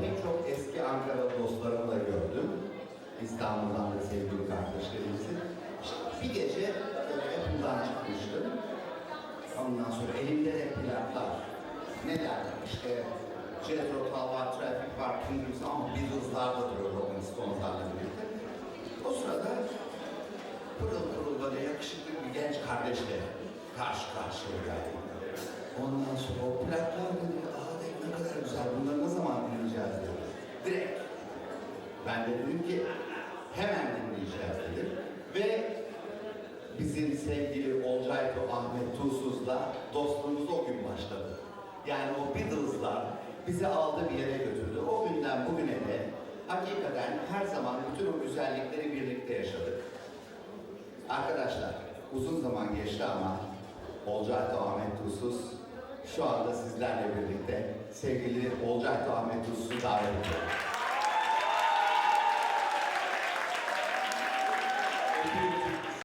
pek çok eski Ankara dostlarımı da gördüm. İstanbul'dan da sevgili kardeşlerimizi. Bir gece böyle yapımdan çıkmıştım. Ondan sonra elimde hep plaklar. Ne derler işte Tull var, Traffic var, Kingdoms ama Beatles'lar da duruyor Rolling Stones'larla birlikte. O sırada pırıl pırıl böyle yakışıklı bir genç kardeşle karşı karşıya geldim. Ondan sonra o plaklar Ben de dedim ki hemen dinleyeceğiz dedim. Ve bizim sevgili Olcayto Ahmet Tuğsuz'la dostluğumuz o gün başladı. Yani o Beatles'lar bizi aldı bir yere götürdü. O günden bugüne de hakikaten her zaman bütün o güzellikleri birlikte yaşadık. Arkadaşlar uzun zaman geçti ama Olcayto Ahmet Tuğsuz şu anda sizlerle birlikte sevgili Olcayto Ahmet Tuğsuz'u davet ediyorum. 何?